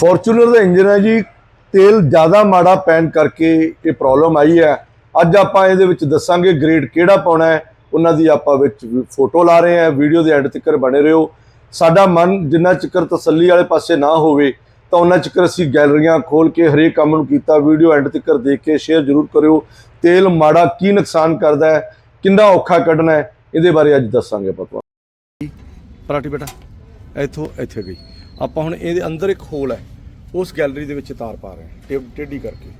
Fortuner ਦਾ engine ਹੈ ਜੀ, ਤੇਲ ਜ਼ਿਆਦਾ ਮਾੜਾ ਪੈਣ ਕਰਕੇ ਇਹ ਪ੍ਰੋਬਲਮ ਆਈ ਹੈ। ਅੱਜ ਆਪਾਂ ਇਹਦੇ ਵਿੱਚ ਦੱਸਾਂਗੇ ਗ੍ਰੇਡ ਕਿਹੜਾ ਪਾਉਣਾ ਹੈ, ਉਹਨਾਂ ਦੀ ਆਪਾਂ ਵਿੱਚ ਫੋਟੋ ਲਾ ਰਹੇ ਹਾਂ ਵੀਡੀਓ ਦੇ ਐਂਡ ਤੱਕ ਬਣੇ ਰਹੋ। ਸਾਡਾ ਮਨ ਜਿੰਨਾ ਚਿਕਰ ਤਸੱਲੀ ਵਾਲੇ ਪਾਸੇ ਨਾ ਹੋਵੇ, ਤਾਂ ਉਹਨਾਂ ਚਿਕਰ ਅਸੀਂ ਗੈਲਰੀਆਂ ਖੋਲ ਕੇ ਹਰੇਕ ਕੰਮ ਨੂੰ ਕੀਤਾ ਵੀਡੀਓ ਐਂਡ ਤੱਕ ਦੇਖ ਕੇ ਸ਼ੇਅਰ ਜ਼ਰੂਰ ਕਰਿਓ। ਤੇਲ ਮਾੜਾ ਕੀ ਨੁਕਸਾਨ ਕਰਦਾ ਹੈ, ਕਿੰਨਾ ਔਖਾ ਕੱਢਣਾ ਹੈ, ਇਹਦੇ ਬਾਰੇ ਅੱਜ ਦੱਸਾਂਗੇ ਆਪਾਂ ਤੁਹਾਨੂੰ। ਪਰਾਠੀ ਬੇਟਾ, ਇੱਥੋਂ ਇੱਥੇ ਗਈ। ਆਪਾਂ ਹੁਣ ਇਹਦੇ ਅੰਦਰ ਇੱਕ ਹੋਲ ਹੈ, ਉਸ ਗੈਲਰੀ ਦੇ ਵਿੱਚ ਤਾਰ ਪਾ ਰਹੇ ਹਾਂ ਟੇਪ ਟੇਢੀ ਕਰਕੇ।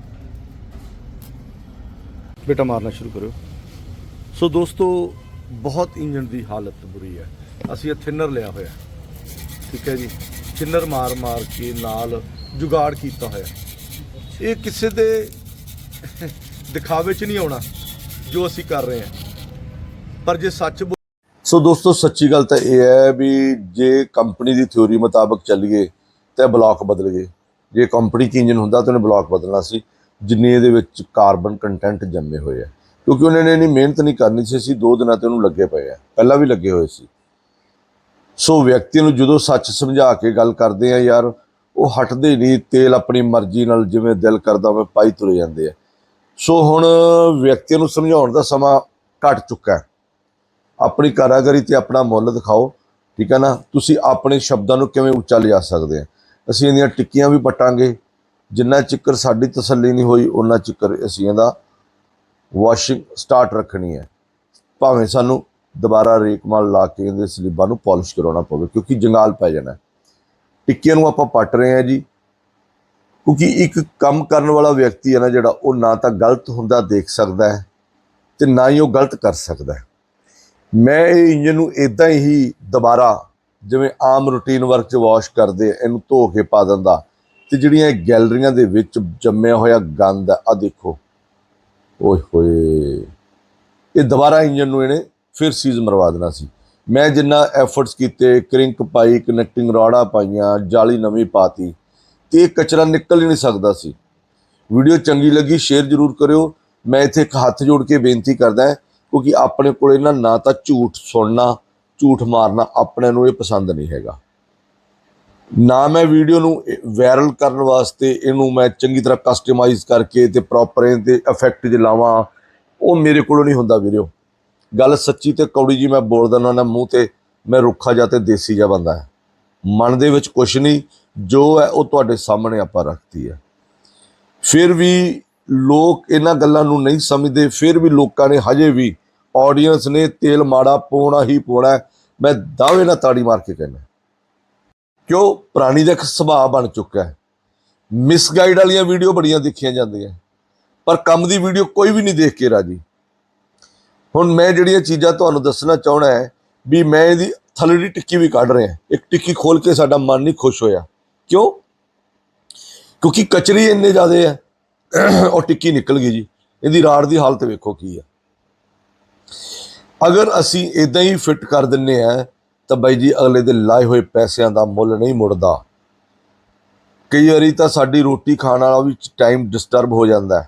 ਬੇਟਾ ਮਾਰਨਾ ਸ਼ੁਰੂ ਕਰਿਓ। ਸੋ ਦੋਸਤੋ, ਬਹੁਤ ਇੰਜਨ ਦੀ ਹਾਲਤ ਬੁਰੀ ਹੈ। ਅਸੀਂ ਇਹ ਥਿਨਰ ਲਿਆ ਹੋਇਆ ਠੀਕ ਹੈ ਜੀ? ਥਿਨਰ ਮਾਰ ਮਾਰ ਕੇ ਨਾਲ ਜੁਗਾੜ ਕੀਤਾ ਹੋਇਆ ਇਹ ਕਿਸੇ ਦੇ ਦਿਖਾਵੇ 'ਚ ਨਹੀਂ ਆਉਣਾ, ਜੋ ਅਸੀਂ ਕਰ ਰਹੇ ਹਾਂ। ਪਰ ਜੇ ਸੱਚ ਬੋ- ਸੋ ਦੋਸਤੋ, ਸੱਚੀ ਗੱਲ ਤਾਂ ਇਹ ਹੈ ਵੀ ਜੇ ਕੰਪਨੀ ਦੀ ਥਿਉਰੀ ਮੁਤਾਬਕ ਚੱਲੀਏ, ਤਾਂ ਬਲੌਕ ਬਦਲ ਗਏ ਜੇ ਕੰਪਨੀ 'ਚ ਇੰਜਨ ਹੁੰਦਾ, ਤਾਂ ਉਹਨੇ ਬਲਾਕ ਬਦਲਣਾ ਸੀ, ਜਿੰਨੇ ਇਹਦੇ ਵਿੱਚ ਕਾਰਬਨ ਕੰਟੈਂਟ ਜੰਮੇ ਹੋਏ ਆ। ਕਿਉਂਕਿ ਉਹਨਾਂ ਨੇ ਇੰਨੀ ਮਿਹਨਤ ਨਹੀਂ ਕਰਨੀ ਸੀ, ਅਸੀਂ ਦੋ ਦਿਨਾਂ ਤੇ ਉਹਨੂੰ ਲੱਗੇ ਪਏ ਆ। ਪਹਿਲਾਂ ਵੀ ਲੱਗੇ ਹੋਏ ਸੀ। ਸੋ ਵਿਅਕਤੀ ਨੂੰ ਜਦੋਂ ਸੱਚ ਸਮਝਾ ਕੇ ਗੱਲ ਕਰਦੇ ਆ, ਯਾਰ, ਉਹ ਹਟਦੇ ਨਹੀਂ, ਤੇਲ ਆਪਣੀ ਮਰਜ਼ੀ ਨਾਲ ਜਿਵੇਂ ਦਿਲ ਕਰਦਾ ਉਵੇਂ ਪਾਈ ਤੁਰੇ ਜਾਂਦੇ ਆ। ਸੋ ਹੁਣ ਵਿਅਕਤੀ ਨੂੰ ਸਮਝਾਉਣ ਦਾ ਸਮਾਂ ਘਟ ਚੁੱਕਾ ਹੈ। ਆਪਣੀ ਕਾਰਾਗਰੀ ਤੇ ਆਪਣਾ ਮੁੱਲ ਦਿਖਾਓ, ਠੀਕ ਹੈ ਨਾ? ਤੁਸੀਂ ਆਪਣੇ ਸ਼ਬਦਾਂ ਨੂੰ ਕਿਵੇਂ ਉੱਚਾ ਲਿਜਾ ਸਕਦੇ ਆ? ਅਸੀਂ ਇਹਦੀਆਂ ਟਿੱਕੀਆਂ ਵੀ ਪਟਾਂਗੇ। ਜਿੰਨਾ ਚਿੱਕਰ ਸਾਡੀ ਤਸੱਲੀ ਨਹੀਂ ਹੋਈ ਉਹਨਾਂ ਚਿੱਕਰ ਅਸੀਂ ਇਹਦਾ ਵਾਸ਼ਿੰਗ ਸਟਾਰਟ ਰੱਖਣੀ ਹੈ। ਭਾਵੇਂ ਸਾਨੂੰ ਦੁਬਾਰਾ ਰੇਕ ਮਾਲ ਲਾ ਕੇ ਇਹਦੇ ਸਲੀਬਾਂ ਨੂੰ ਪਾਲਿਸ਼ ਕਰਾਉਣਾ ਪਵੇ, ਕਿਉਂਕਿ ਜੰਗਾਲ ਪੈ ਜਾਣਾ। ਟਿੱਕੀਆਂ ਨੂੰ ਆਪਾਂ ਪੱਟ ਰਹੇ ਹਾਂ ਜੀ। ਕਿਉਂਕਿ ਇੱਕ ਕੰਮ ਕਰਨ ਵਾਲਾ ਵਿਅਕਤੀ ਹੈ ਨਾ ਜਿਹੜਾ, ਉਹ ਨਾ ਤਾਂ ਗਲਤ ਹੁੰਦਾ ਦੇਖ ਸਕਦਾ ਹੈ ਤੇ ਨਾ ਹੀ ਉਹ ਗਲਤ ਕਰ ਸਕਦਾ ਹੈ। ਮੈਂ ਇਹ ਇੰਜਨ ਨੂੰ ਇਦਾਂ ਹੀ ਦੁਬਾਰਾ ਜਿਵੇਂ ਆਮ ਰੂਟੀਨ ਵਰਕ 'ਚ ਵਾਸ਼ ਕਰਦੇ ਇਹਨੂੰ ਧੋ ਕੇ ਪਾ ਦਿੰਦਾ। ਤੇ ਜਿਹੜੀਆਂ ਇਹ ਗੈਲਰੀਆਂ ਦੇ ਵਿੱਚ ਜੰਮਿਆ ਹੋਇਆ ਗੰਦ ਆ, ਆਹ ਦੇਖੋ। ਓਏ ਹੋਏ। ਇਹ ਦੁਬਾਰਾ ਇੰਜਨ ਨੂੰ ਇਹਨੇ ਫਿਰ ਸੀਜ਼ ਮਰਵਾ ਦੇਣਾ ਸੀ। ਮੈਂ ਜਿੰਨਾ ਐਫਰਟਸ ਕੀਤੇ, ਕਰਿੰਕ ਪਾਈ ਕਨੈਕਟਿੰਗ ਰੋੜਾ ਪਾਈਆਂ, ਜਾਲੀ ਨਵੀਂ ਪਾਤੀ, ਤੇ ਇਹ ਕਚਰਾ ਨਿਕਲ ਹੀ ਨਹੀਂ ਸਕਦਾ ਸੀ। ਵੀਡੀਓ ਚੰਗੀ ਲੱਗੀ, ਸ਼ੇਅਰ ਜ਼ਰੂਰ ਕਰਿਓ। ਮੈਂ ਇੱਥੇ ਇੱਕ ਹੱਥ ਜੋੜ ਕੇ ਬੇਨਤੀ ਕਰਦਾ ਹਾਂ ਕਿਉਂਕਿ ਆਪਣੇ ਕੋਲ ਨਾ ਨਾ ਤਾਂ ਝੂਠ ਸੁਣਨਾ, ਝੂਠ ਮਾਰਨਾ ਆਪਣੇ ਨੂੰ ਇਹ ਪਸੰਦ ਨਹੀਂ ਹੈਗਾ। ਨਾ ਮੈਂ ਵੀਡੀਓ ਨੂੰ ਵਾਇਰਲ ਕਰਨ ਵਾਸਤੇ ਇਹਨੂੰ ਮੈਂ ਚੰਗੀ ਤਰ੍ਹਾਂ ਕਸਟਮਾਈਜ਼ ਕਰਕੇ ਤੇ ਪ੍ਰੋਪਰ ਇਹਦੇ ਇਫੈਕਟ ਜੇ ਲਾਵਾਂ, ਉਹ ਮੇਰੇ ਕੋਲੋਂ ਨਹੀਂ ਹੁੰਦਾ ਵੀਡੀਓ ਗੱਲ ਸੱਚੀ ਤੇ ਕੌੜੀ ਜੀ ਮੈਂ ਬੋਲ ਦਿੰਦਾ ਨਾ ਮੂੰਹ ਤੇ ਮੈਂ ਰੁੱਖਾ ਜਾ ਤੇ ਦੇਸੀ ਜਾ ਬੰਦਾ ਹੈ। ਮਨ ਦੇ ਵਿੱਚ ਕੁਝ ਨਹੀਂ, ਜੋ ਹੈ ਉਹ ਤੁਹਾਡੇ ਸਾਹਮਣੇ ਆਪਾਂ ਰੱਖਤੀ ਹੈ। ਫਿਰ ਵੀ ਲੋਕ ਇਹਨਾਂ ਗੱਲਾਂ ਨੂੰ ਨਹੀਂ ਸਮਝਦੇ, ਫਿਰ ਵੀ ਲੋਕਾਂ ਨੇ ਹਜੇ ਵੀ ਆਡੀਅנס ਨੇ ਤੇਲ ਮਾੜਾ ਪਾਉਣਾ ਹੀ ਪਾਉਣਾ ਮੈਂ ਦਾਅਵੇ ਨਾਲ ਤਾੜੀ ਮਾਰ ਕੇ ਕਹਿੰਦਾ ਕਿਉਂ? ਪ੍ਰਾਣੀ ਦਾ ਇੱਕ ਸੁਭਾਅ ਬਣ ਚੁੱਕਾ ਹੈ। ਮਿਸਗਾਈਡ ਵਾਲੀਆਂ ਵੀਡੀਓ ਬੜੀਆਂ ਦੇਖੀਆਂ ਜਾਂਦੀਆਂ ਪਰ ਕੰਮ ਦੀ ਵੀਡੀਓ ਕੋਈ ਵੀ ਨਹੀਂ ਦੇਖ ਕੇ ਰਾਜੀ। ਹੁਣ ਮੈਂ ਜਿਹੜੀਆਂ ਚੀਜ਼ਾਂ ਤੁਹਾਨੂੰ ਦੱਸਣਾ ਚਾਹਣਾ ਹੈ ਵੀ ਮੈਂ ਇਹਦੀ ਥਲੜੀ ਟਿੱਕੀ ਵੀ ਕੱਢ ਰਿਹਾ ਇੱਕ ਟਿੱਕੀ ਖੋਲ ਕੇ ਸਾਡਾ ਮਨ ਨਹੀਂ ਖੁਸ਼ ਹੋਇਆ। ਕਿਉਂ? ਕਿਉਂਕਿ ਕਚਰੀ ਇੰਨੇ ਜ਼ਿਆਦੇ ਆ, ਉਹ ਟਿੱਕੀ ਨਿਕਲ ਗਈ ਜੀ। ਇਹਦੀ ਰਾੜ ਦੀ ਹਾਲਤ ਵੇਖੋ ਕੀ ਆ। ਅਗਰ ਅਸੀਂ ਇਦਾਂ ਹੀ ਫਿੱਟ ਕਰ ਦਿੰਨੇ ਆ, ਤਾਂ ਬਾਈ ਜੀ ਅਗਲੇ ਦੇ ਲਾਏ ਹੋਏ ਪੈਸਿਆਂ ਦਾ ਮੁੱਲ ਨਹੀਂ ਮੁੜਦਾ। ਕਈ ਵਾਰੀ ਤਾਂ ਸਾਡੀ ਰੋਟੀ ਖਾਣ ਵਾਲਾ ਵੀ ਟਾਈਮ ਡਿਸਟਰਬ ਹੋ ਜਾਂਦਾ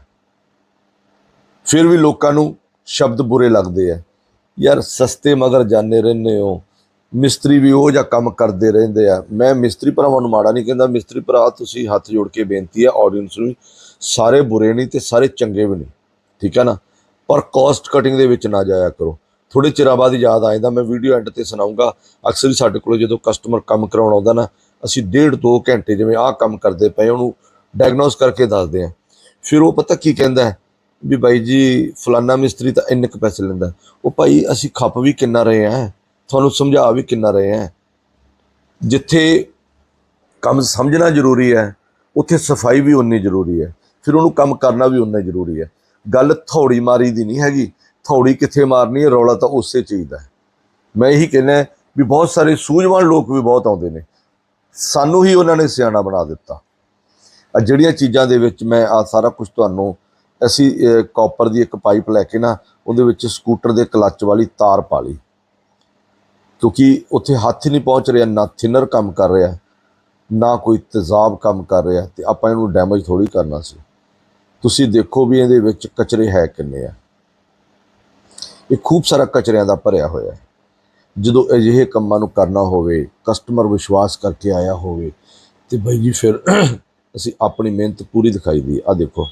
ਫਿਰ ਵੀ ਲੋਕਾਂ ਨੂੰ ਸ਼ਬਦ ਬੁਰੇ ਲੱਗਦੇ ਆ। ਯਾਰ ਸਸਤੇ ਮਗਰ ਜਾਣੇ ਰਹਿੰਦੇ ਹੋ, ਮਿਸਤਰੀ ਵੀ ਉਹ ਜਿਹਾ ਕੰਮ ਕਰਦੇ ਰਹਿੰਦੇ ਆ। ਮੈਂ ਮਿਸਤਰੀ ਭਰਾਵਾਂ ਨੂੰ ਮਾੜਾ ਨਹੀਂ ਕਹਿੰਦਾ, ਮਿਸਤਰੀ ਭਰਾ ਤੁਸੀਂ ਹੱਥ ਜੋੜ ਕੇ ਬੇਨਤੀ ਹੈ ਆਡੀਅנס ਨੂੰ ਸਾਰੇ ਬੁਰੇ ਨਹੀਂ ਤੇ ਸਾਰੇ ਚੰਗੇ ਵੀ ਨਹੀਂ। ਠੀਕ ਹੈ ਨਾ? ਪਰ ਕਾਸਟ ਕਟਿੰਗ ਦੇ ਵਿੱਚ ਨਾ ਜਾਇਆ ਕਰੋ। ਥੋੜੇ ਚਿਰਾਂ ਬਾਅਦ ਯਾਦ ਆ ਜਾਂਦਾ, ਮੈਂ ਵੀਡੀਓ ਐਂਡ ਤੇ ਸੁਣਾਉਂਗਾ ਅਕਸਰ ਹੀ ਸਾਡੇ ਕੋਲ ਜਦੋਂ ਕਸਟਮਰ ਕੰਮ ਕਰਾਉਣ ਆਉਂਦਾ ਨਾ, ਅਸੀਂ ਡੇਢ ਦੋ ਘੰਟੇ ਜਿਵੇਂ ਆਹ ਕੰਮ ਕਰਦੇ ਪਏ ਉਹਨੂੰ ਡਾਇਗਨੋਸ ਕਰਕੇ ਦੱਸਦੇ ਆ ਫਿਰ ਉਹ ਪਤਾ ਕੀ ਕਹਿੰਦਾ ਹੈ? ਵੀ ਬਾਈ ਜੀ, ਫਲਾਨਾ ਮਿਸਤਰੀ ਤਾਂ ਇੰਨੇ ਕੁ ਪੈਸੇ ਲੈਂਦਾ ਉਹ ਭਾਈ, ਅਸੀਂ ਖੱਪ ਵੀ ਕਿੰਨਾ ਰਹੇ ਆ ਤੁਹਾਨੂੰ ਸਮਝਾ ਵੀ ਕਿੰਨਾ ਰਹੇ ਆ ਜਿੱਥੇ ਕੰਮ ਸਮਝਣਾ ਜ਼ਰੂਰੀ ਹੈ, ਉੱਥੇ ਸਫ਼ਾਈ ਵੀ ਉਨੀ ਜ਼ਰੂਰੀ ਹੈ। ਫਿਰ ਉਹਨੂੰ ਕੰਮ ਕਰਨਾ ਵੀ ਉਨਾ ਜ਼ਰੂਰੀ ਹੈ। ਗੱਲ ਥੌੜੀ ਮਾਰੀ ਦੀ ਨਹੀਂ ਹੈਗੀ। ਥੌੜੀ ਕਿੱਥੇ ਮਾਰਨੀ ਹੈ, ਰੌਲਾ ਤਾਂ ਉਸੇ ਚੀਜ਼ ਦਾ ਮੈਂ ਇਹੀ ਕਹਿੰਦਾ ਵੀ ਬਹੁਤ ਸਾਰੇ ਸੂਝਵਾਨ ਲੋਕ ਵੀ ਬਹੁਤ ਆਉਂਦੇ ਨੇ। ਸਾਨੂੰ ਹੀ ਉਹਨਾਂ ਨੇ ਸਿਆਣਾ ਬਣਾ ਦਿੱਤਾ। ਆ ਜਿਹੜੀਆਂ ਚੀਜ਼ਾਂ ਦੇ ਵਿੱਚ ਮੈਂ ਆ ਸਾਰਾ ਕੁਝ ਤੁਹਾਨੂੰ, ਅਸੀਂ ਕਾਪਰ ਦੀ ਇੱਕ ਪਾਈਪ ਲੈ ਕੇ ਨਾ, ਉਹਦੇ ਵਿੱਚ ਸਕੂਟਰ ਦੇ ਕਲੱਚ ਵਾਲੀ ਤਾਰ ਪਾ ਲਈ। ਕਿਉਂਕਿ ਉੱਥੇ ਹੱਥ ਨਹੀਂ ਪਹੁੰਚ ਰਿਹਾ, ਨਾ ਥਿਨਰ ਕੰਮ ਕਰ ਰਿਹਾ, ਨਾ ਕੋਈ ਤੇਜ਼ਾਬ ਕੰਮ ਕਰ ਰਿਹਾ ਤੇ ਆਪਾਂ ਇਹਨੂੰ ਡੈਮੇਜ ਥੋੜੀ ਕਰਨਾ ਸੀ। ਤੁਸੀਂ ਦੇਖੋ ਵੀ ਇਹਦੇ ਵਿੱਚ ਕਚਰੇ ਹੈ ਕਿੰਨੇ ਆ। ਇਹ ਖੂਬ ਸਾਰਾ ਕਚਰਿਆਂ ਦਾ ਭਰਿਆ ਹੋਇਆ ਜਦੋਂ ਅਜਿਹੇ ਕੰਮਾਂ ਨੂੰ ਕਰਨਾ ਹੋਵੇ ਕਸਟਮਰ ਵਿਸ਼ਵਾਸ ਕਰਕੇ ਆਇਆ ਹੋਵੇ, ਤੇ ਬਾਈ ਜੀ ਫਿਰ ਅਸੀਂ ਆਪਣੀ ਮਿਹਨਤ ਪੂਰੀ ਦਿਖਾਈ ਦੀ। ਆ ਦੇਖੋ।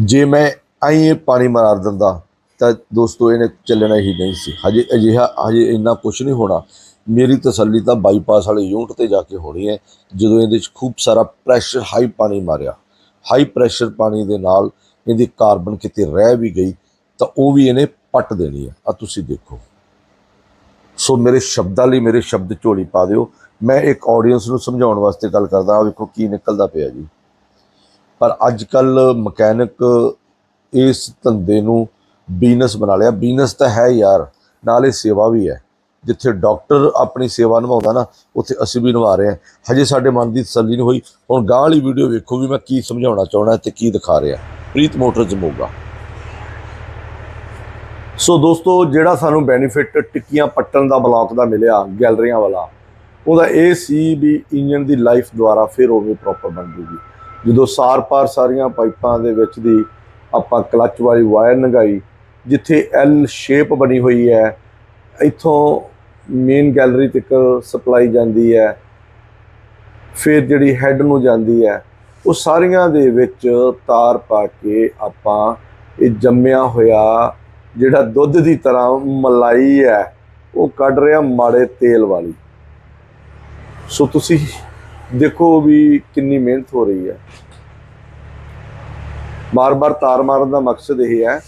ਜੇ ਮੈਂ ਆਈ ਇਹ ਪਾਣੀ ਮਾਰ ਦਿੰਦਾ, ਤਾਂ ਦੋਸਤੋ ਇਹਨੇ ਚੱਲਣਾ ਹੀ ਨਹੀਂ ਸੀ। ਹਜੇ ਅਜਿਹਾ, ਹਜੇ ਇੰਨਾ ਕੁਝ ਨਹੀਂ ਹੋਣਾ। ਮੇਰੀ ਤਸੱਲੀ ਤਾਂ ਬਾਈਪਾਸ ਵਾਲੇ ਯੂਨਿਟ ਤੇ ਜਾ ਕੇ ਹੋਣੀ ਹੈ, ਜਦੋਂ ਇਹਦੇ 'ਚ ਖੂਬ ਸਾਰਾ ਪ੍ਰੈਸ਼ਰ ਹਾਈ ਪਾਣੀ ਮਾਰਿਆ। ਹਾਈ ਪ੍ਰੈਸ਼ਰ ਪਾਣੀ ਦੇ ਨਾਲ ਇਹਦੀ ਕਾਰਬਨ ਕਿਤੇ ਰਹਿ ਵੀ ਗਈ, ਤਾਂ ਉਹ ਵੀ ਇਹਨੇ ਪੱਟ ਦੇਣੀ ਹੈ ਆ ਤੁਸੀਂ ਦੇਖੋ। ਸੋ ਮੇਰੇ ਸ਼ਬਦਾਂ ਲਈ ਮੇਰੇ ਸ਼ਬਦ ਝੋਲੀ ਪਾ ਦਿਓ। ਮੈਂ ਇੱਕ ਆਡੀਅנס ਨੂੰ ਸਮਝਾਉਣ ਵਾਸਤੇ ਗੱਲ ਕਰਦਾ ਆ ਵੇਖੋ ਕੀ ਨਿਕਲਦਾ ਪਿਆ ਜੀ। ਪਰ ਅੱਜ ਕੱਲ ਮਕੈਨਿਕ ਇਸ ਧੰਦੇ ਨੂੰ ਬਿਜ਼ਨਸ ਬਣਾ ਲਿਆ। ਬਿਜ਼ਨਸ ਤਾਂ ਹੈ ਯਾਰ, ਨਾਲੇ ਸੇਵਾ ਵੀ ਹੈ। ਜਿੱਥੇ ਡਾਕਟਰ ਆਪਣੀ ਸੇਵਾ ਨਿਭਾਉਂਦਾ ਨਾ, ਉੱਥੇ ਅਸੀਂ ਵੀ ਨਿਭਾ ਰਹੇ ਹਾਂ। ਹਜੇ ਸਾਡੇ ਮਨ ਦੀ ਤਸੱਲੀ ਨਹੀਂ ਹੋਈ। ਹੁਣ ਗਾਂ ਵਾਲੀ ਵੀਡੀਓ ਵੇਖੋ ਵੀ ਮੈਂ ਕੀ ਸਮਝਾਉਣਾ ਚਾਹਣਾ ਤੇ ਕੀ ਦਿਖਾ ਰਿਹਾ। ਪ੍ਰੀਤ ਮੋਟਰਜ਼ ਮੋਗਾ। ਸੋ ਦੋਸਤੋ, ਜਿਹੜਾ ਸਾਨੂੰ ਬੈਨੀਫਿਟ ਟਿੱਕੀਆਂ ਪੱਟਣ ਦਾ ਬਲੌਕ ਦਾ ਮਿਲਿਆ, ਗੈਲਰੀਆਂ ਵਾਲਾ, ਉਹਦਾ ਇਹ ਸੀ ਵੀ ਇੰਜਨ ਦੀ ਲਾਈਫ ਦੁਆਰਾ ਫਿਰ ਉਵੇਂ ਪ੍ਰੋਪਰ ਬਣ ਜੂਗੀ। ਜਦੋਂ ਸਾਰ-ਪਾਰ ਸਾਰੀਆਂ ਪਾਈਪਾਂ ਦੇ ਵਿੱਚ ਦੀ ਆਪਾਂ ਕਲੱਚ ਵਾਲੀ ਵਾਇਰ ਲੰਘਾਈ ਜਿੱਥੇ ਐਲ ਸ਼ੇਪ ਬਣੀ ਹੋਈ ਹੈ ਇੱਥੋਂ ਮੇਨ ਗੈਲਰੀ ਤੱਕ ਸਪਲਾਈ ਜਾਂਦੀ ਹੈ, ਫਿਰ ਜਿਹੜੀ ਹੈੱਡ ਨੂੰ ਜਾਂਦੀ ਹੈ, ਉਹ ਸਾਰੀਆਂ ਦੇ ਵਿੱਚ ਤਾਰ ਪਾ ਕੇ ਆਪਾਂ ਇਹ ਜੰਮਿਆ ਹੋਇਆ ਜਿਹੜਾ ਦੁੱਧ ਦੀ ਤਰ੍ਹਾਂ ਮਲਾਈ ਹੈ, ਉਹ ਕੱਢ ਰਿਹਾ ਮਾੜੇ ਤੇਲ ਵਾਲੀ। ਸੋ ਤੁਸੀਂ ਦੇਖੋ ਵੀ ਕਿੰਨੀ ਮਿਹਨਤ ਹੋ ਰਹੀ ਹੈ। ਬਾਰ-ਬਾਰ ਤਾਰ ਮਾਰਨ ਦਾ ਮਕਸਦ ਇਹ ਹੈ,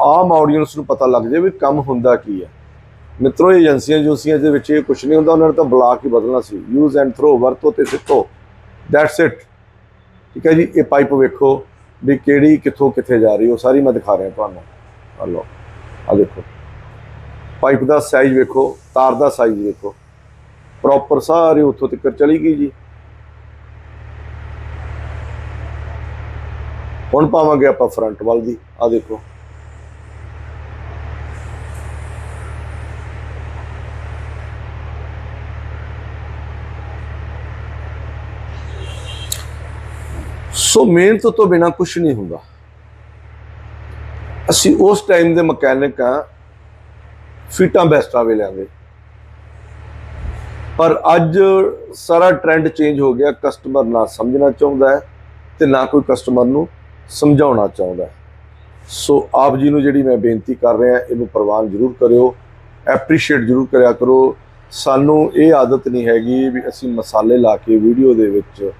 ਆਮ ਆਡੀਅנס ਨੂੰ ਪਤਾ ਲੱਗ ਜਾਵੇ ਵੀ ਕੰਮ ਹੁੰਦਾ ਕੀ ਹੈ। ਮਿੱਤਰੋ ਏਜੰਸੀਆਂ ਏਜੰਸੀਆਂ ਦੇ ਵਿੱਚ ਇਹ ਕੁਝ ਨਹੀਂ ਹੁੰਦਾ, ਉਹਨਾਂ ਨੇ ਤਾਂ ਬਲਾਕ ਹੀ ਬਦਲਣਾ ਸੀ। ਯੂਜ਼ ਐਂਡ ਥਰੋ ਵਰਤੋ ਤੇ ਸਿੱਟੋ। ਦੈਟਸ ਇਟ ਠੀਕ ਹੈ ਜੀ? ਇਹ ਪਾਈਪ ਵੇਖੋ ਵੀ ਕਿਹੜੀ ਕਿੱਥੋਂ ਕਿੱਥੇ ਜਾ ਰਹੀ ਉਹ ਸਾਰੀ ਮੈਂ ਦਿਖਾ ਰਿਹਾ ਤੁਹਾਨੂੰ। ਆ ਲਓ। ਆ ਦੇਖੋ। ਪਾਈਪ ਦਾ ਸਾਈਜ਼ ਵੇਖੋ, ਤਾਰ ਦਾ ਸਾਈਜ਼ ਵੇਖੋ। ਪ੍ਰੋਪਰ ਸਾਰੇ ਉੱਥੋਂ ਤੱਕ ਚਲੀ ਗਈ ਜੀ। ਹੁਣ ਪਾਵਾਂਗੇ ਆਪਾਂ ਫਰੰਟ ਵੱਲ ਦੀ। ਆ ਦੇਖੋ। ਸੋ ਮਿਹਨਤ ਤੋਂ ਬਿਨਾ ਕੁਝ ਨਹੀਂ ਹੁੰਦਾ। ਅਸੀਂ ਉਸ ਟਾਈਮ ਦੇ ਮਕੈਨਿਕ ਆ ਫੀਟਾਂ ਬੈਸਟਾਂ ਵੇ ਲਿਆਂਦੇ ਪਰ ਅੱਜ ਸਾਰਾ ਟ੍ਰੈਂਡ ਚੇਂਜ ਹੋ ਗਿਆ ਕਸਟਮਰ ਨਾ ਸਮਝਣਾ ਚਾਹੁੰਦਾ ਹੈ ਤੇ ਨਾ ਕੋਈ ਕਸਟਮਰ ਨੂੰ ਸਮਝਾਉਣਾ ਚਾਹੁੰਦਾ ਸੋ ਆਪ ਜੀ ਨੂੰ ਜਿਹੜੀ ਮੈਂ ਬੇਨਤੀ ਕਰ ਰਿਹਾ, ਇਹਨੂੰ ਪ੍ਰਵਾਨ ਜ਼ਰੂਰ ਕਰਿਓ ਐਪਰੀਸ਼ੀਏਟ ਜ਼ਰੂਰ ਕਰਿਆ ਕਰੋ। ਸਾਨੂੰ ਇਹ ਆਦਤ ਨਹੀਂ ਹੈਗੀ ਵੀ ਅਸੀਂ ਮਸਾਲੇ ਲਾ ਕੇ ਵੀਡੀਓ ਦੇ ਵਿੱਚ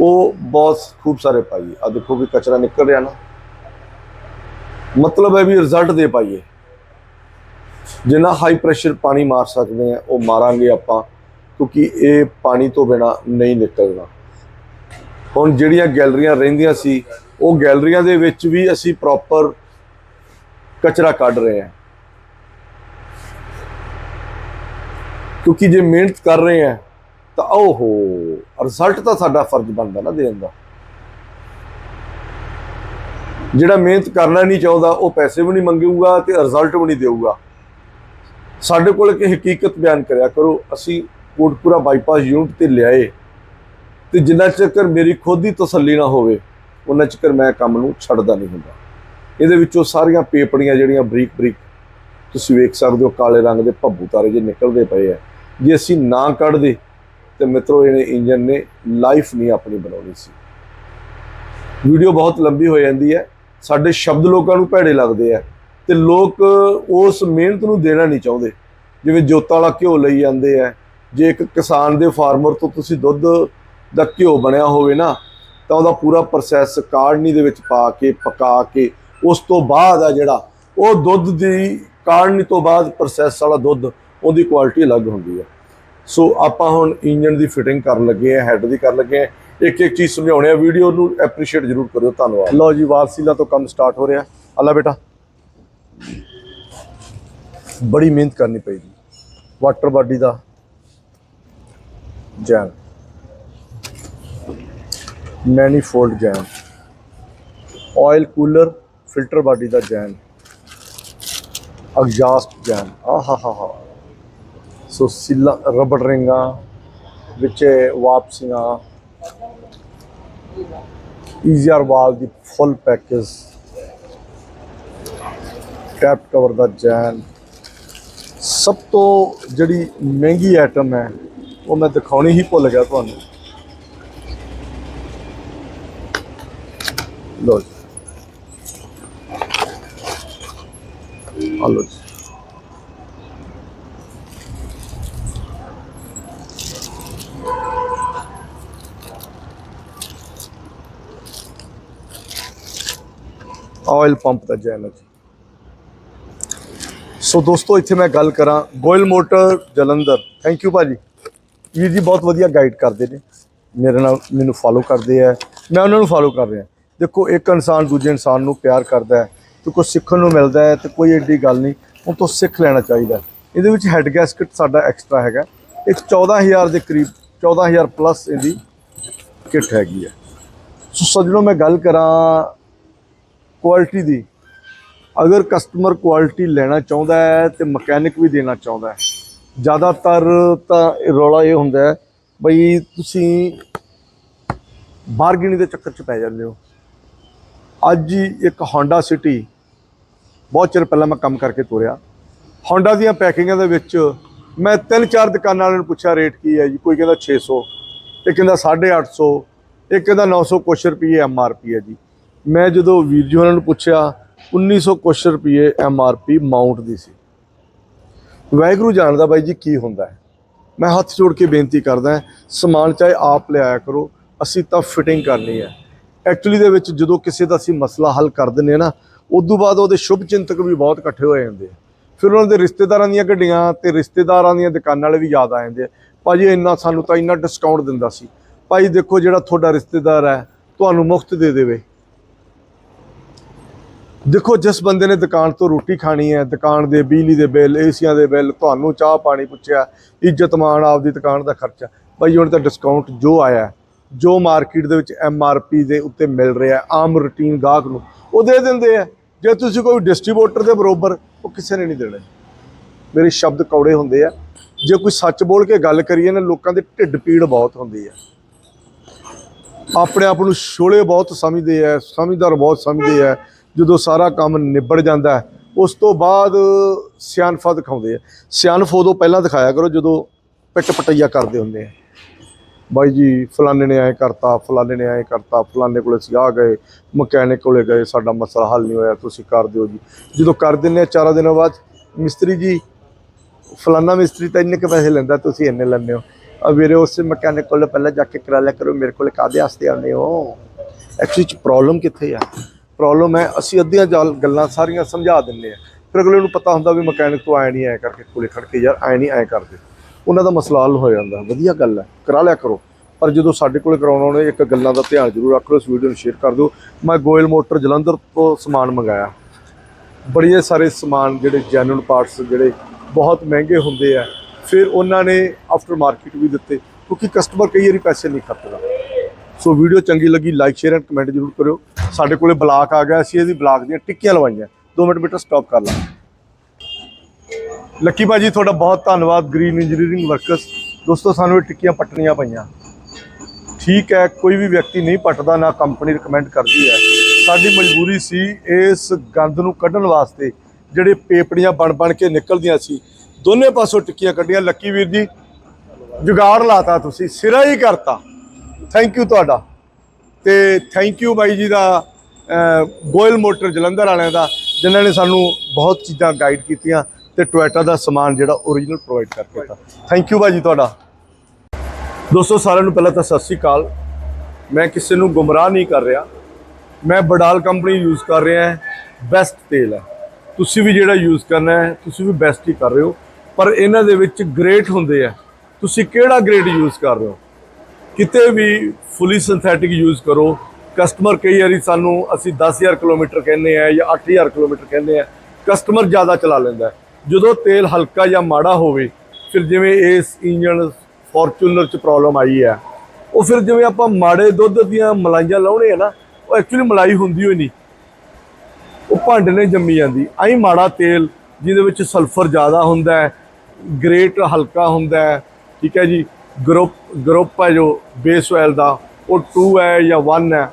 ਉਹ ਬਹੁਤ ਖੂਬ ਸਾਰੇ ਪਾਈਏ। ਆ ਦੇਖੋ ਵੀ ਕਚਰਾ ਨਿਕਲ ਰਿਹਾ ਨਾ। ਮਤਲਬ ਹੈ ਵੀ ਰਿਜ਼ਲਟ ਦੇ ਪਾਈਏ। ਜਿੰਨਾ ਹਾਈ ਪ੍ਰੈਸ਼ਰ ਪਾਣੀ ਮਾਰ ਸਕਦੇ ਆ ਉਹ ਮਾਰਾਂਗੇ ਆਪਾਂ, ਕਿਉਂਕਿ ਇਹ ਪਾਣੀ ਤੋਂ ਬਿਨਾ ਨਹੀਂ ਨਿਕਲਣਾ। ਹੁਣ ਜਿਹੜੀਆਂ ਗੈਲਰੀਆਂ ਰਹਿੰਦੀਆਂ ਸੀ, ਉਹ ਗੈਲਰੀਆਂ ਦੇ ਵਿੱਚ ਵੀ ਅਸੀਂ ਪ੍ਰੋਪਰ ਕਚਰਾ ਕੱਢ ਰਹੇ ਹਾਂ। ਕਿਉਂਕਿ ਜੇ ਮਿਹਨਤ ਕਰ ਰਹੇ ਹਾਂ ਤਾਂ ਓਹੋ ਰਿਜ਼ਲਟ ਤਾਂ ਸਾਡਾ ਫਰਜ਼ ਬਣਦਾ ਨਾ ਦੇਣ ਦਾ। ਜਿਹੜਾ ਮਿਹਨਤ ਕਰਨਾ ਨਹੀਂ ਚਾਹੁੰਦਾ, ਉਹ ਪੈਸੇ ਵੀ ਨਹੀਂ ਮੰਗੂਗਾ ਤੇ ਰਿਜ਼ਲਟ ਵੀ ਨਹੀਂ ਦੇਊਗਾ। ਸਾਡੇ ਕੋਲ ਇੱਕ ਹਕੀਕਤ ਬਿਆਨ ਕਰਿਆ ਕਰੋ, ਅਸੀਂ ਕੋਟਪੁਰਾ ਬਾਈਪਾਸ ਯੂਨਿਟ ਤੇ ਲਿਆਏ, ਤੇ ਜਿੰਨਾ ਚੱਕਰ ਮੇਰੀ ਖੁਦ ਦੀ ਤਸੱਲੀ ਨਾ ਹੋਵੇ ਉਹਨਾਂ ਚੱਕਰ ਮੈਂ ਕੰਮ ਨੂੰ ਛੱਡਦਾ ਨਹੀਂ ਹੁੰਦਾ। ਇਹਦੇ ਵਿੱਚੋਂ ਸਾਰੀਆਂ ਪੇਪੜੀਆਂ ਜਿਹੜੀਆਂ ਬਰੀਕ ਬਰੀਕ, ਤੁਸੀਂ ਵੇਖ ਸਕਦੇ ਹੋ, ਕਾਲੇ ਰੰਗ ਦੇ ਭੱਬੂ ਤਾਰੇ ਜੇ ਨਿਕਲਦੇ ਪਏ ਆ। ਜੇ ਅਸੀਂ ਨਾ ਕੱਢਦੇ ਤੇ ਮਿੱਤਰੋ, ਇਹਨੇ ਇੰਜਨ ਨੇ ਲਾਈਫ ਨਹੀਂ ਆਪਣੀ ਬਣਾਉਣੀ ਸੀ। ਵੀਡੀਓ ਬਹੁਤ ਲੰਬੀ ਹੋ ਜਾਂਦੀ ਹੈ। ਸਾਡੇ ਸ਼ਬਦ ਲੋਕਾਂ ਨੂੰ ਭੈੜੇ ਲੱਗਦੇ ਆ ਤੇ ਲੋਕ ਉਸ ਮਿਹਨਤ ਨੂੰ ਦੇਣਾ ਨਹੀਂ ਚਾਹੁੰਦੇ। ਜਿਵੇਂ ਜੋਤਾਂ ਵਾਲਾ ਘਿਓ ਲਈ ਜਾਂਦੇ ਆ। ਜੇ ਇੱਕ ਕਿਸਾਨ ਦੇ ਫਾਰਮਰ ਤੋਂ ਤੁਸੀਂ ਦੁੱਧ ਦਾ ਘਿਓ ਬਣਿਆ ਹੋਵੇ ਨਾ, ਤਾਂ ਉਹਦਾ ਪੂਰਾ ਪ੍ਰੋਸੈਸ ਕਾੜਨੀ ਦੇ ਵਿੱਚ ਪਾ ਕੇ, ਪਕਾ ਕੇ, ਉਸ ਤੋਂ ਬਾਅਦ ਆ ਜਿਹੜਾ, ਉਹ ਦੁੱਧ ਦੀ ਕਾੜਨੀ ਤੋਂ ਬਾਅਦ ਪ੍ਰੋਸੈਸ ਵਾਲਾ ਦੁੱਧ, ਉਹਦੀ ਕੁਆਲਿਟੀ ਅਲੱਗ ਹੁੰਦੀ ਹੈ ਸੋ ਆਪਾਂ ਹੁਣ ਇੰਜਨ ਦੀ ਫਿਟਿੰਗ ਕਰਨ ਲੱਗੇ ਆ ਹੈੱਡ ਦੀ ਕਰਨ ਲੱਗੇ ਆ ਇੱਕ ਇੱਕ ਚੀਜ਼ ਸਮਝਾਉਣੇ ਆ ਵੀਡੀਓ ਨੂੰ ਐਪਰੀਸ਼ੀਏਟ ਜ਼ਰੂਰ ਕਰਿਓ, ਧੰਨਵਾਦ। ਲਓ ਜੀ, ਵਾਲਸੀਲਾ ਤੋਂ ਕੰਮ ਸਟਾਰਟ ਹੋ ਰਿਹਾ। ਅੱਲਾ ਬੇਟਾ। ਬੜੀ ਮਿਹਨਤ ਕਰਨੀ ਪਏਗੀ ਵਾਟਰ ਬਾਡੀ ਦਾ jam. Manifold jam. Oil cooler filter body ਦਾ ਜੈਮ। Exhaust jam. ਆਹਾ ਹਾ ਹਾ ਸੋ ਸਿੱਲਾ, ਰਬੜ ਰਿੰਗਾਂ ਵਿੱਚ ਵਾਪਸੀਆਂ, ਈਜ਼ੀਆਰ ਵਾਲ ਦੀ ਫੁੱਲ ਪੈਕੇਜ, ਟੈਪ ਕਵਰ ਦਾ ਜੈਨ ਸਭ ਤੋਂ ਜਿਹੜੀ ਮਹਿੰਗੀ ਆਈਟਮ ਹੈ, ਉਹ ਮੈਂ ਦਿਖਾਉਣੀ ਹੀ ਭੁੱਲ ਗਿਆ ਤੁਹਾਨੂੰ। ਲੋ ਜੀ। ਆ ਲਓ ਜੀ। ਆਇਲ ਪੰਪ ਦਾ ਜੈਨ ਹੈ ਜੀ। ਸੋ ਦੋਸਤੋ, ਇੱਥੇ ਮੈਂ ਗੱਲ ਕਰਾਂ Goyal motor Jalandhar. Thank you ਭਾਜੀ। ਵੀਰ ਜੀ ਬਹੁਤ ਵਧੀਆ ਗਾਈਡ ਕਰਦੇ ਨੇ। ਮੇਰੇ ਨਾਲ ਮੈਨੂੰ ਫਾਲੋ ਕਰਦੇ ਆ। ਮੈਂ ਉਹਨਾਂ ਨੂੰ ਫਾਲੋ ਕਰ ਰਿਹਾ। ਦੇਖੋ, ਇੱਕ ਇਨਸਾਨ ਦੂਜੇ ਇਨਸਾਨ ਨੂੰ ਪਿਆਰ ਕਰਦਾ ਹੈ ਤੇ ਕੁਝ ਸਿੱਖਣ ਨੂੰ ਮਿਲਦਾ ਹੈ ਤੇ ਕੋਈ ਐਡੀ ਗੱਲ ਨਹੀਂ। ਉਹ ਤੋਂ ਸਿੱਖ ਲੈਣਾ ਚਾਹੀਦਾ ਇਹਦੇ ਵਿੱਚ ਹੈਡ ਗੈਸਕਟ ਸਾਡਾ ਐਕਸਟਰਾ ਹੈਗਾ। ਇਹ 14000 ਦੇ ਕਰੀਬ 14000 ਪਲੱਸ ਇਹਦੀ ਕਿੱਟ ਹੈਗੀ ਹੈ। ਸੋ ਸੱਜਣੋ ਮੈਂ ਗੱਲ ਕਰਾਂ ਕੁਆਲਿਟੀ ਦੀ। ਅਗਰ ਕਸਟਮਰ ਕੁਆਲਿਟੀ ਲੈਣਾ ਚਾਹੁੰਦਾ ਹੈ ਤੇ ਮਕੈਨਿਕ ਵੀ ਦੇਣਾ ਚਾਹੁੰਦਾ ਹੈ। ਜ਼ਿਆਦਾਤਰ ਤਾਂ ਰੌਲਾ ਇਹ ਹੁੰਦਾ ਹੈ, ਬਈ ਤੁਸੀਂ ਬਾਰਗੇਨਿੰਗ ਦੇ ਚੱਕਰ 'ਚ ਪੈ ਜਾਂਦੇ ਹੋ। ਅੱਜ ਹੀ ਇੱਕ ਹੋਂਡਾ ਸਿਟੀ ਬਹੁਤ ਚਿਰ ਪਹਿਲਾਂ ਮੈਂ ਕੰਮ ਕਰਕੇ ਤੁਰਿਆ। ਹੋਂਡਾ ਦੀਆਂ ਪੈਕਿੰਗਾਂ ਦੇ ਵਿੱਚ ਮੈਂ ਤਿੰਨ ਚਾਰ ਦੁਕਾਨਾਂ ਵਾਲਿਆਂ ਨੂੰ ਪੁੱਛਿਆ ਰੇਟ ਕੀ ਹੈ ਜੀ? ਕੋਈ ਕਹਿੰਦਾ 600 ਇਹ ਕਹਿੰਦਾ 850 ਇਹ ਕਹਿੰਦਾ 900 ਕੁਛ ਰੁਪਏ ਪੀ ਹੈ ਜੀ। ਮੈਂ ਜਦੋਂ ਵੀਰ ਜੀ ਉਹਨਾਂ ਨੂੰ ਪੁੱਛਿਆ 1900 ਕੁਛ ਰੁਪਏ ਪੀ ਮਾਊਂਟ ਦੀ ਸੀ। ਵਾਹਿਗੁਰੂ ਜਾਣਦਾ ਬਾਈ ਜੀ ਕੀ ਹੁੰਦਾ ਹੈ। ਮੈਂ ਹੱਥ ਜੋੜ ਕੇ ਬੇਨਤੀ ਕਰਦਾ ਸਮਾਨ ਚਾਹੇ ਆਪ ਲਿਆਇਆ ਕਰੋ, ਅਸੀਂ ਤਾਂ ਫਿਟਿੰਗ ਕਰਨੀ ਹੈ। ਐਕਚੁਅਲੀ ਦੇ ਵਿੱਚ ਜਦੋਂ ਕਿਸੇ ਦਾ ਅਸੀਂ ਮਸਲਾ ਹੱਲ ਕਰ ਦਿੰਦੇ ਹਾਂ ਨਾ, ਉਦੋਂ ਬਾਅਦ ਉਹਦੇ ਸ਼ੁਭ ਚਿੰਤਕ ਵੀ ਬਹੁਤ ਇਕੱਠੇ ਹੋ ਜਾਂਦੇ ਆ। ਫਿਰ ਉਹਨਾਂ ਦੇ ਰਿਸ਼ਤੇਦਾਰਾਂ ਦੀਆਂ ਗੱਡੀਆਂ ਤੇ ਰਿਸ਼ਤੇਦਾਰਾਂ ਦੀਆਂ ਦੁਕਾਨਾਂ ਵਾਲੇ ਵੀ ਯਾਦ ਆ ਜਾਂਦੇ ਆ। ਭਾਜੀ ਇੰਨਾ ਸਾਨੂੰ ਤਾਂ ਇੰਨਾ ਡਿਸਕਾਊਂਟ ਦਿੰਦਾ ਸੀ। ਭਾਈ ਦੇਖੋ ਜਿਹੜਾ ਤੁਹਾਡਾ ਰਿਸ਼ਤੇਦਾਰ ਹੈ, ਤੁਹਾਨੂੰ ਮੁਫਤ ਦੇ ਦੇਵੇ। ਦੇਖੋ, ਜਿਸ ਬੰਦੇ ਨੇ ਦੁਕਾਨ ਤੋਂ ਰੋਟੀ ਖਾਣੀ ਹੈ, ਦੁਕਾਨ ਦੇ ਬਿਜਲੀ ਦੇ ਬਿੱਲ, ਏਸੀਆਂ ਦੇ ਬਿੱਲ, ਤੁਹਾਨੂੰ ਚਾਹ ਪਾਣੀ ਪੁੱਛਿਆ, ਇੱਜ਼ਤ ਮਾਣ ਆਪਦੀ ਦੁਕਾਨ ਦਾ ਖਰਚਾ, ਭਾਈ ਹੁਣ ਤਾਂ ਡਿਸਕਾਊਂਟ ਜੋ ਆਇਆ, ਜੋ ਮਾਰਕੀਟ ਦੇ ਵਿੱਚ ਐਮ ਆਰ ਪੀ ਦੇ ਉੱਤੇ ਮਿਲ ਰਿਹਾ, ਆਮ ਰੂਟੀਨ ਗਾਹਕ ਨੂੰ, ਉਹ ਦੇ ਦਿੰਦੇ ਆ। ਜੇ ਤੁਸੀਂ ਕੋਈ ਡਿਸਟ੍ਰੀਬਿਊਟਰ ਦੇ ਬਰੋਬਰ, ਉਹ ਕਿਸੇ ਨੇ ਨਹੀਂ ਦੇਣੇ। ਮੇਰੇ ਸ਼ਬਦ ਕੌੜੇ ਹੁੰਦੇ ਆ। ਜੇ ਕੋਈ ਸੱਚ ਬੋਲ ਕੇ ਗੱਲ ਕਰੀਏ ਨਾ, ਲੋਕਾਂ ਦੇ ਢਿੱਡ ਪੀੜ ਬਹੁਤ ਹੁੰਦੀ ਆ। ਆਪਣੇ ਆਪ ਨੂੰ ਛੋਲੇ ਬਹੁਤ ਸਮਝਦੇ ਆ, ਸਮਝਦਾਰ ਬਹੁਤ ਸਮਝਦੇ ਆ ਜਦੋਂ ਸਾਰਾ ਕੰਮ ਨਿਬੜ ਜਾਂਦਾ ਹੈ, ਉਸ ਤੋਂ ਬਾਅਦ ਸਿਆਣਫਾ ਦਿਖਾਉਂਦੇ ਆ। ਸਿਆਣਫ ਉਦੋਂ ਪਹਿਲਾਂ ਦਿਖਾਇਆ ਕਰੋ ਜਦੋਂ ਪਿੱਟ ਪਟਈਆ ਕਰਦੇ ਹੁੰਦੇ ਆ। ਬਾਈ ਜੀ ਫਲਾਣੇ ਨੇ ਐ ਕਰਤਾ ਫਲਾਣੇ ਨੇ ਐ ਕਰਤਾ ਫਲਾਣੇ ਕੋਲੇ ਅਸੀਂ ਆ ਗਏ ਮਕੈਨਿਕ ਕੋਲੇ ਗਏ ਸਾਡਾ ਮਸਲਾ ਹੱਲ ਨਹੀਂ ਹੋਇਆ ਤੁਸੀਂ ਕਰ ਦਿਓ ਜੀ। ਜਦੋਂ ਕਰ ਦਿੰਦੇ ਆ ਚਾਰਾਂ ਦਿਨਾਂ ਬਾਅਦ ਮਿਸਤਰੀ ਜੀ ਫਲਾਨਾ ਮਿਸਤਰੀ ਤਾਂ ਇੰਨੇ ਕੁ ਪੈਸੇ ਲੈਂਦਾ ਤੁਸੀਂ ਇੰਨੇ ਲੈਂਦੇ ਹੋ। ਆ ਵੀਰੇ ਉਸੇ ਮਕੈਨਿਕ ਕੋਲ ਪਹਿਲਾਂ ਜਾ ਕੇ ਕਰਾ ਲਿਆ ਕਰੋ ਮੇਰੇ ਕੋਲ ਕਾਦੇ ਵਾਸਤੇ ਆਉਂਦੇ ਹੋ? ਐਕਚੁਅਲੀ ਚ ਪ੍ਰੋਬਲਮ ਕਿੱਥੇ ਆ? ਪ੍ਰੋਬਲਮ ਹੈ, ਅਸੀਂ ਅੱਧੀਆਂ ਜਾਲ- ਗੱਲਾਂ ਸਾਰੀਆਂ ਸਮਝਾ ਦਿੰਨੇ ਆ ਫਿਰ ਅਗਲੇ ਨੂੰ ਪਤਾ ਹੁੰਦਾ ਵੀ ਮਕੈਨਿਕ ਤੋਂ ਆਏ ਨਹੀਂ ਐ ਕਰਕੇ ਕੋਲੇ ਖੜ ਕੇ ਯਾਰ ਐ ਨਹੀਂ ਐ ਕਰਦੇ। ਉਹਨਾਂ ਦਾ ਮਸਲਾ ਹੱਲ ਹੋ ਜਾਂਦਾ। ਵਧੀਆ ਗੱਲ ਹੈ, ਕਰਾ ਲਿਆ ਕਰੋ। ਪਰ ਜਦੋਂ ਸਾਡੇ ਕੋਲੇ ਕਰਾਉਣਾ ਉਹਨੇ, ਇੱਕ ਗੱਲਾਂ ਦਾ ਧਿਆਨ ਜ਼ਰੂਰ ਰੱਖ ਲਓ, ਇਸ ਵੀਡੀਓ ਨੂੰ ਸ਼ੇਅਰ ਕਰ ਦਿਓ। ਮੈਂ ਗੋਇਲ ਮੋਟਰ ਜਲੰਧਰ ਤੋਂ ਸਮਾਨ ਮੰਗਾਇਆ। ਬੜੀਏ ਸਾਰੇ ਸਮਾਨ ਜਿਹੜੇ ਜੈਨੂਨ ਪਾਰਟਸ ਜਿਹੜੇ ਬਹੁਤ ਮਹਿੰਗੇ ਹੁੰਦੇ ਆ, ਫਿਰ ਉਹਨਾਂ ਨੇ ਆਫਟਰ ਮਾਰਕੀਟ ਵੀ ਦਿੱਤੇ, ਕਿਉਂਕਿ ਕਸਟਮਰ ਕਈ ਵਾਰੀ ਪੈਸੇ ਨਹੀਂ ਖਰਚਦਾ। ਸੋ ਵੀਡੀਓ ਚੰਗੀ ਲੱਗੀ ਲਾਈਕ ਸ਼ੇਅਰ ਐਂਡ ਕਮੈਂਟ ਜ਼ਰੂਰ ਕਰਿਓ। ਸਾਡੇ ਕੋਲੇ ਬਲਾਕ ਆ ਗਿਆ, ਅਸੀਂ ਇਹਦੀ ਬਲਾਕ ਦੀਆਂ ਟਿੱਕੀਆਂ ਲਵਾਈਆਂ। 2 ਮਿੰਟ ਬੇਟਾ ਸਟਾਪ ਕਰ ਲਾ। ਲੱਕੀ ਭਾਜੀ, ਤੁਹਾਡਾ ਬਹੁਤ ਧੰਨਵਾਦ, ਗ੍ਰੀਨ ਇੰਜੀਨੀਅਰਿੰਗ ਵਰਕਰਸ ਦੋਸਤੋ, ਸਾਨੂੰ ਇਹ ਟਿੱਕੀਆਂ ਪੱਟਣੀਆਂ ਪਈਆਂ। ਠੀਕ ਹੈ, ਕੋਈ ਵੀ ਵਿਅਕਤੀ ਨਹੀਂ ਪੱਟਦਾ, ਨਾ ਕੰਪਨੀ ਰეკਮੈਂਡ ਕਰਦੀ ਹੈ। ਸਾਡੀ ਮਜਬੂਰੀ ਸੀ ਇਸ ਗੰਦ ਨੂੰ ਕੱਢਣ ਵਾਸਤੇ, ਜਿਹੜੇ ਪੇਪੜੀਆਂ ਬਣ ਬਣ ਕੇ ਨਿਕਲਦੀਆਂ ਸੀ। ਦੋਨੇ ਪਾਸੋਂ ਟਿੱਕੀਆਂ ਕੱਢੀਆਂ। ਲੱਕੀ ਵੀਰ ਜੀ, ਜੁਗਾੜ ਲਾਤਾ ਤੁਸੀਂ, ਸਿਰਾ ਹੀ ਕਰਤਾ। ਥੈਂਕ ਯੂ ਤੁਹਾਡਾ। ਤੇ ਥੈਂਕ ਯੂ ਬਾਈ ਜੀ ਦਾ ਅਹ, ਗੋਇਲ ਮੋਟਰ ਜਲੰਧਰ ਵਾਲਿਆਂ ਦਾ ਜਿਨ੍ਹਾਂ ਨੇ ਸਾਨੂੰ ਬਹੁਤ ਚੀਜ਼ਾਂ ਗਾਈਡ ਕੀਤੀਆਂ ਤੇ ਟੋਇਟਾ ਦਾ ਸਮਾਨ ਜਿਹੜਾ ਓਰੀਜਨਲ ਪ੍ਰੋਵਾਈਡ ਕਰਕੇ ਦਿੱਤਾ। ਥੈਂਕ ਯੂ ਬਾਈ ਤੁਹਾਡਾ। ਦੋਸਤੋ ਸਾਰਿਆਂ ਨੂੰ ਪਹਿਲਾਂ ਤਾਂ ਸਤਿ ਸ੍ਰੀ ਅਕਾਲ। ਮੈਂ ਕਿਸੇ ਨੂੰ ਗੁੰਮਰਾਹ ਨਹੀਂ ਕਰ ਰਿਹਾ। ਮੈਂ ਬਡਾਲ ਕੰਪਨੀ ਯੂਜ਼ ਕਰ ਰਿਹਾ ਹੈ। ਬੈਸਟ ਤੇਲ ਹੈ। ਤੁਸੀਂ ਵੀ ਜਿਹੜਾ ਯੂਜ਼ ਕਰਨਾ ਹੈ ਤੁਸੀਂ ਵੀ ਬੈਸਟ ਹੀ ਕਰ ਰਹੇ ਹੋ। ਪਰ ਇਹਨਾਂ ਦੇ ਵਿੱਚ ਗ੍ਰੇਡ ਹੁੰਦੇ ਆ। ਤੁਸੀਂ ਕਿਹੜਾ ਗ੍ਰੇਡ ਯੂਜ਼ ਕਰ ਰਹੇ ਹੋ? ਕਿਤੇ ਵੀ ਫੁੱਲੀ ਸਿੰਥੈਟਿਕ ਯੂਜ਼ ਕਰੋ। ਕਸਟਮਰ ਕਈ ਵਾਰੀ ਸਾਨੂੰ ਅਸੀਂ 10000 ਕਿਲੋਮੀਟਰ ਕਹਿੰਦੇ ਆ ਜਾਂ 8000 ਕਿਲੋਮੀਟਰ ਕਹਿੰਦੇ ਆ ਕਸਟਮਰ ਜ਼ਿਆਦਾ ਚਲਾ ਲੈਂਦਾ ਜਦੋਂ ਤੇਲ ਹਲਕਾ ਜਾਂ ਮਾੜਾ ਹੋਵੇ, ਫਿਰ ਜਿਵੇਂ ਇਸ ਇੰਜਨ ਫੋਰਚੂਨਰ ਚ ਪ੍ਰੋਬਲਮ ਆਈ ਹੈ, ਉਹ ਫਿਰ ਜਿਵੇਂ ਆਪਾਂ ਮਾੜੇ ਦੁੱਧ ਦੀਆਂ ਮਲਾਈਆਂ ਲਾਉਣੇ ਆ ਨਾ, ਉਹ ਐਕਚੁਅਲੀ ਮਲਾਈ ਹੁੰਦੀ ਹੋਈ ਨਹੀਂ। ਉਹ ਭਾਂਡੇ ਨੇ ਜੰਮੀ ਜਾਂਦੀ। ਆਈ ਮਾੜਾ ਤੇਲ ਜਿਹਦੇ ਵਿੱਚ ਸਲਫਰ ਜ਼ਿਆਦਾ ਹੁੰਦਾ ਹੈ ਗ੍ਰੇਟ ਹਲਕਾ ਹੁੰਦਾ ਹੈ, ਠੀਕ ਹੈ ਜੀ। ਗਰੁੱਪ ਗਰੁੱਪ ਹੈ ਜੋ ਬੇਸ ਆਇਲ ਦਾ, ਉਹ 2 ਹੈ ਜਾਂ 1 ਹੈ,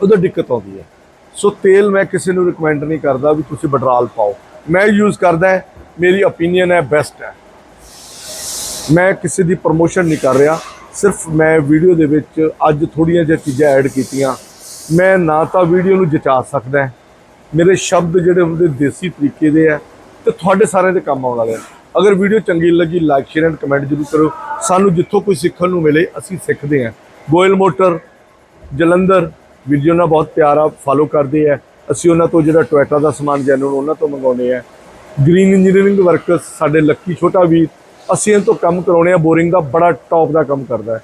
ਉਹਦਾ ਦਿੱਕਤ ਆਉਂਦੀ ਹੈ। ਸੋ ਤੇਲ ਮੈਂ ਕਿਸੇ ਨੂੰ ਰეკਮੈਂਡ ਨਹੀਂ ਕਰਦਾ ਵੀ ਤੁਸੀਂ ਬਟਰਾਲ ਪਾਓ। ਮੈਂ ਯੂਜ਼ ਕਰਦਾ ਮੇਰੀ ਓਪੀਨੀਅਨ ਹੈ ਬੈਸਟ ਹੈ। ਮੈਂ ਕਿਸੇ ਦੀ ਪ੍ਰਮੋਸ਼ਨ ਨਹੀਂ ਕਰ ਰਿਹਾ, ਸਿਰਫ ਮੈਂ ਵੀਡੀਓ ਦੇ ਵਿੱਚ ਅੱਜ ਥੋੜੀਆਂ ਜਿਹੀਆਂ ਚੀਜ਼ਾਂ ਐਡ ਕੀਤੀਆਂ। ਮੈਂ ਨਾ ਤਾਂ ਵੀਡੀਓ ਨੂੰ ਜਚਾ ਸਕਦਾ ਮੇਰੇ ਸ਼ਬਦ ਜਿਹੜੇ ਹੁੰਦੇ ਦੇਸੀ ਤਰੀਕੇ ਦੇ ਆ ਤੇ ਤੁਹਾਡੇ ਸਾਰਿਆਂ ਦੇ ਕੰਮ ਆਉਣ ਵਾਲੇ ਆ ਅਗਰ ਵੀਡੀਓ ਚੰਗੀ ਲੱਗੀ ਲਾਈਕ ਸ਼ੇਅਰ ਐਂਡ ਕਮੈਂਟ ਜ਼ਰੂਰ ਕਰੋ ਸਾਨੂੰ ਜਿੱਥੋਂ ਕੋਈ ਸਿੱਖਣ ਨੂੰ ਮਿਲੇ, ਅਸੀਂ ਸਿੱਖਦੇ ਹਾਂ। ਗੋਇਲ ਮੋਟਰ, ਜਲੰਧਰ ਵੀਡੀਓ ਨਾਲ ਬਹੁਤ ਪਿਆਰਾ ਫਾਲੋ ਕਰਦੇ ਆ। ਅਸੀਂ ਉਹਨਾਂ ਤੋਂ ਜਿਹੜਾ ਟੋਇਟਾ ਦਾ ਸਮਾਨ ਜੈਨੂਨ ਉਹਨਾਂ ਤੋਂ ਮੰਗਾਉਂਦੇ ਆ। ਗ੍ਰੀਨ ਇੰਜੀਨੀਅਰਿੰਗ ਵਰਕਰਸ ਸਾਡੇ ਲੱਕੀ ਛੋਟਾ ਵੀਰ, ਅਸੀਂ ਇਹਨਾਂ ਤੋਂ ਕੰਮ ਕਰਾਉਣੇ ਆ ਬੋਰਿੰਗ ਦਾ ਬੜਾ ਟੌਪ ਦਾ ਕੰਮ ਕਰਦਾ ਹੈ।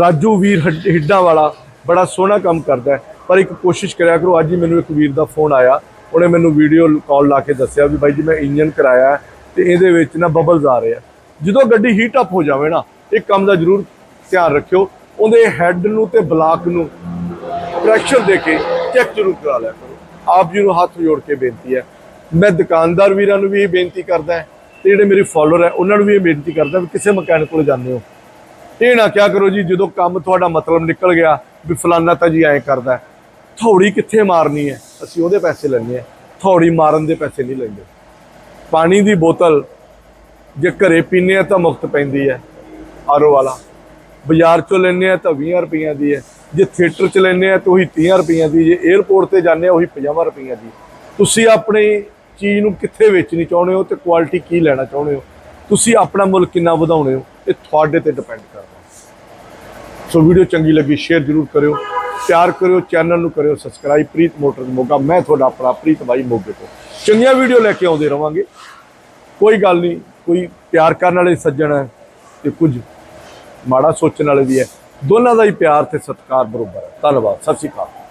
ਰਾਜੂ ਵੀਰ ਹੱਡ- ਹਿੱਡਾਂ ਵਾਲਾ, ਬੜਾ ਸੋਹਣਾ ਕੰਮ ਕਰਦਾ ਪਰ ਇੱਕ ਕੋਸ਼ਿਸ਼ ਕਰਿਆ ਕਰੋ, ਅੱਜ ਹੀ ਮੈਨੂੰ ਇੱਕ ਵੀਰ ਦਾ ਫੋਨ ਆਇਆ। ਉਹਨੇ ਮੈਨੂੰ ਵੀਡੀਓ ਕਾਲ ਲਾ ਕੇ ਦੱਸਿਆ ਵੀ ਬਾਈ ਜੀ, ਮੈਂ ਇੰਜਨ ਕਰਾਇਆ ਹੈ। ਤੇ ਇਹਦੇ ਵਿੱਚ ਨਾ ਬਬਲਸ ਆ ਰਹੇ ਆ। ਜਦੋਂ ਗੱਡੀ ਹੀਟ ਅਪ ਹੋ ਜਾਵੇ ਨਾ ਇੱਕ ਕੰਮ ਦਾ ਜ਼ਰੂਰ ਧਿਆਨ ਰੱਖਿਓ। ਉਹਦੇ ਹੈੱਡ ਨੂੰ ਤੇ ਬਲਾਕ ਨੂੰ ਪ੍ਰੈਸ਼ਰ ਦੇ ਕੇ ਚੈੱਕ ਜ਼ਰੂਰ ਕਰਾ ਲਿਆ ਕਰੋ। ਆਪ ਜੀ ਨੂੰ ਹੱਥ ਜੋੜ ਕੇ ਬੇਨਤੀ ਹੈ। ਮੈਂ ਦੁਕਾਨਦਾਰ ਵੀਰਾਂ ਨੂੰ ਵੀ ਇਹ ਬੇਨਤੀ ਕਰਦਾ ਤੇ ਜਿਹੜੇ ਮੇਰੇ ਫਾਲੋਅਰ ਹੈ, ਉਹਨਾਂ ਨੂੰ ਵੀ ਇਹ ਬੇਨਤੀ ਕਰਦਾ ਵੀ ਕਿਸੇ ਮਕੈਨਿਕ ਕੋਲ ਜਾਂਦੇ ਹੋ। ਇਹ ਨਾ ਕਿਆ ਕਰੋ ਜੀ, ਜਦੋਂ ਕੰਮ ਤੁਹਾਡਾ ਮਤਲਬ ਨਿਕਲ ਗਿਆ ਵੀ ਫਲਾਨਾ ਤਾਂ ਜੀ ਐਂ ਕਰਦਾ ਹੈ। ਥੌੜੀ ਕਿੱਥੇ ਮਾਰਨੀ ਹੈ? ਅਸੀਂ ਉਹਦੇ ਪੈਸੇ ਲੈਣੇ ਆ ਥੌੜੀ ਮਾਰਨ ਦੇ ਪੈਸੇ ਨਹੀਂ ਲੈਂਦੇ। ਪਾਣੀ ਦੀ ਬੋਤਲ ਜੇ ਘਰੇ ਪੀਨੇ ਆ ਤਾਂ ਮੁਫਤ ਪੈਂਦੀ ਹੈ, ਆਰੋ ਵਾਲਾ। ਬਾਜ਼ਾਰ ਚੋਂ ਲੈਣੇ ਆ ਤਾਂ 20 ਰੁਪਈਆਂ ਦੀ ਹੈ। ਜੇ ਥੀਏਟਰ ਚ ਲੈਣੇ ਆ ਤਾਂ ਉਹੀ 30 ਰੁਪਈਆਂ ਦੀ, ਜੇ 에ਅਰਪੋਰਟ ਤੇ ਜਾਂਦੇ ਆ ਉਹੀ 50 ਰੁਪਈਆਂ ਦੀ। ਤੁਸੀਂ ਆਪਣੀ ਚੀਜ਼ ਨੂੰ ਕਿੱਥੇ ਵੇਚਣੀ ਚਾਹੁੰਦੇ ਹੋ ਤੇ ਕੁਆਲਿਟੀ ਕੀ ਲੈਣਾ ਚਾਹੁੰਦੇ ਹੋ? ਤੁਸੀਂ ਆਪਣਾ ਮੁੱਲ ਕਿੰਨਾ ਵਧਾਉਣੇ ਹੋ? ਇਹ ਤੁਹਾਡੇ ਤੇ ਡਿਪੈਂਡ ਕਰਦਾ। ਸੋ ਵੀਡੀਓ ਚੰਗੀ ਲੱਗੀ ਸ਼ੇਅਰ ਜ਼ਰੂਰ ਕਰਿਓ। ਪਿਆਰ ਕਰਿਓ, ਚੈਨਲ ਨੂੰ ਕਰਿਓ ਸਬਸਕ੍ਰਾਈਬ ਪ੍ਰੀਤ ਮੋਟਰ ਮੋਗਾ। ਮੈਂ ਤੁਹਾਡਾ ਆਪਣਾ ਪ੍ਰੀਤ ਬਾਈ ਮੋਗੇ ਤੋਂ। ਚੰਗੀਆਂ ਵੀਡੀਓ ਲੈ ਕੇ ਆਉਂਦੇ ਰਵਾਂਗੇ। ਕੋਈ ਗੱਲ ਨਹੀਂ, ਕੋਈ ਪਿਆਰ ਕਰਨ ਵਾਲੇ ਸੱਜਣ ਹੈ ਤੇ ਕੁਝ ਮਾੜਾ ਸੋਚਣ ਵਾਲੇ ਵੀ ਹੈ। ਦੋਨਾਂ ਦਾ ਹੀ ਪਿਆਰ ਤੇ ਸਤਿਕਾਰ ਬਰੋਬਰ ਹੈ। ਧੰਨਵਾਦ, ਸਤਿ ਸ਼੍ਰੀ ਅਕਾਲ।